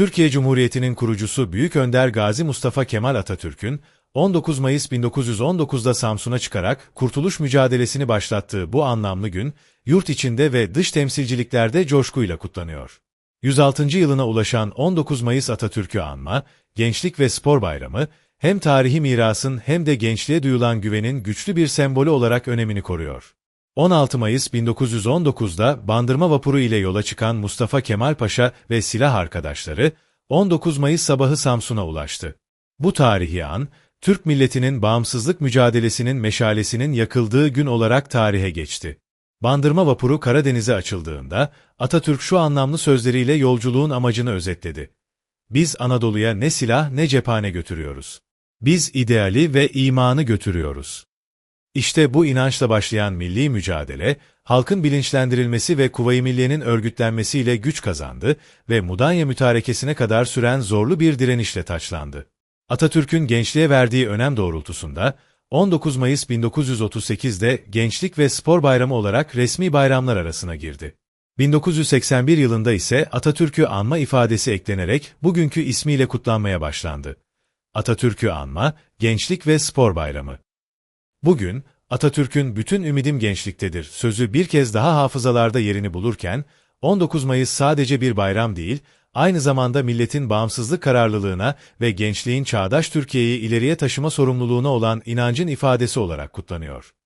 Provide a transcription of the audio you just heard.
Türkiye Cumhuriyeti'nin kurucusu Büyük Önder Gazi Mustafa Kemal Atatürk'ün 19 Mayıs 1919'da Samsun'a çıkarak kurtuluş mücadelesini başlattığı bu anlamlı gün, yurt içinde ve dış temsilciliklerde coşkuyla kutlanıyor. 106. yılına ulaşan 19 Mayıs Atatürk'ü anma, Gençlik ve Spor Bayramı, hem tarihi mirasın hem de gençliğe duyulan güvenin güçlü bir sembolü olarak önemini koruyor. 16 Mayıs 1919'da Bandırma vapuru ile yola çıkan Mustafa Kemal Paşa ve silah arkadaşları, 19 Mayıs sabahı Samsun'a ulaştı. Bu tarihi an, Türk milletinin bağımsızlık mücadelesinin meşalesinin yakıldığı gün olarak tarihe geçti. Bandırma vapuru Karadeniz'e açıldığında, Atatürk şu anlamlı sözleriyle yolculuğun amacını özetledi. Biz Anadolu'ya ne silah ne cephane götürüyoruz. Biz ideali ve imanı götürüyoruz. İşte bu inançla başlayan milli mücadele, halkın bilinçlendirilmesi ve Kuvayi Milliye'nin örgütlenmesiyle güç kazandı ve Mudanya mütarekesine kadar süren zorlu bir direnişle taçlandı. Atatürk'ün gençliğe verdiği önem doğrultusunda, 19 Mayıs 1938'de Gençlik ve Spor Bayramı olarak resmi bayramlar arasına girdi. 1981 yılında ise Atatürk'ü anma ifadesi eklenerek bugünkü ismiyle kutlanmaya başlandı. Atatürk'ü anma, Gençlik ve Spor Bayramı. Bugün, Atatürk'ün bütün ümidim gençliktedir sözü bir kez daha hafızalarda yerini bulurken, 19 Mayıs sadece bir bayram değil, aynı zamanda milletin bağımsızlık kararlılığına ve gençliğin çağdaş Türkiye'yi ileriye taşıma sorumluluğuna olan inancın ifadesi olarak kutlanıyor.